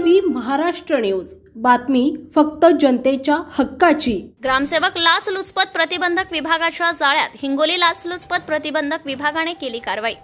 V Maharashtra news. बातमी फक्त जनतेच्या हक्काची. ग्रामसेवक लाचलुचपत प्रतिबंधक विभागाच्या जाळ्यात हिंगोली लाचलुचपत प्रतिबंधक विभागाने केली कारवाई.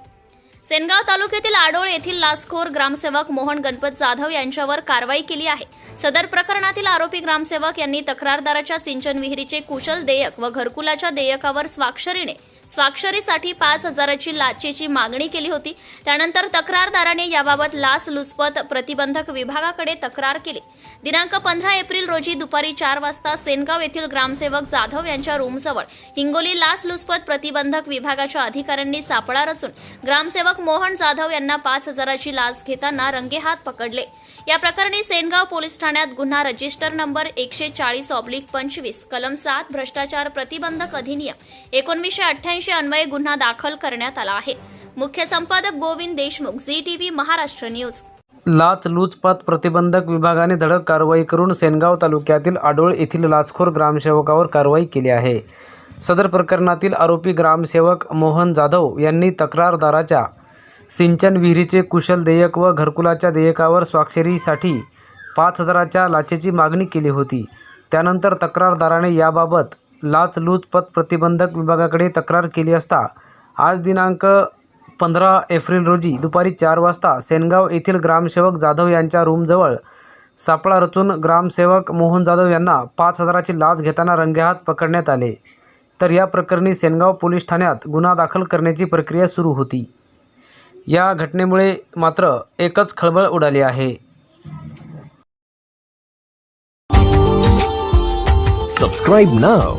सेनगाव तालुक्यातील आडोळ येथील लाचखोर ग्रामसेवक मोहन गणपत जाधव यांच्यावर कारवाई केली आहे. सदर प्रकरणातील आरोपी ग्रामसेवक यांनी तक्रारदाराच्या सिंचन विहिरीचे कुशल देयक व घरकुलाच्या देयकावर स्वाक्षरीने स्वाक्षरीसाठी पाच हजाराची लाचेची मागणी केली होती. त्यानंतर तक्रारदाराने याबाबत लाच लुचपत प्रतिबंधक विभागाकडे तक्रार केली. दिनांक पंधरा एप्रिल रोजी दुपारी चार वाजता सेनगाव येथील ग्रामसेवक जाधव यांच्या रूमजवळ हिंगोली लाच लुचपत प्रतिबंधक विभागाच्या अधिकाऱ्यांनी सापळा रचून ग्रामसेवक मोहन जाधव यांना पाच हजाराची लाच घेताना रंगेहात पकडले. या प्रकरणी सेनगाव पोलीस ठाण्यात गुन्हा रजिस्टर नंबर एकशे चाळीस ऑब्लिक पंचवीस कलम सात भ्रष्टाचार प्रतिबंधक अधिनियम एकोणवीसशे अठ्ठ्याऐंशी अन्वये गुन्हा दाखल करण्यात आला आहे. मुख्य संपादक गोविंद देशमुख झी व्ही महाराष्ट्र न्यूज. लाचलुचपत प्रतिबंधक विभागाने धडक कारवाई करून सेनगाव तालुक्यातील आडोळ येथील लाचखोर ग्रामसेवकावर कारवाई केली आहे. सदर प्रकरणातील आरोपी ग्रामसेवक मोहन जाधव यांनी तक्रारदाराच्या सिंचन विहिरीचे कुशल देयक व घरकुलाच्या देयकावर स्वाक्षरीसाठी पाच हजाराच्या लाचेची मागणी केली होती. त्यानंतर तक्रारदाराने याबाबत लाचलुचपत प्रतिबंधक विभागाकडे तक्रार केली असता आज दिनांक पंधरा एप्रिल रोजी दुपारी चार वाजता सेनगाव येथील ग्रामसेवक जाधव यांच्या रूमजवळ सापळा रचून ग्रामसेवक मोहन जाधव यांना पाच हजाराची लाच घेताना रंगेहात पकडण्यात आले. तर या प्रकरणी सेनगाव पोलीस ठाण्यात गुन्हा दाखल करण्याची प्रक्रिया सुरू होती. या घटनेमुळे मात्र एकच खळबळ उडाली आहे. Subscribe नाव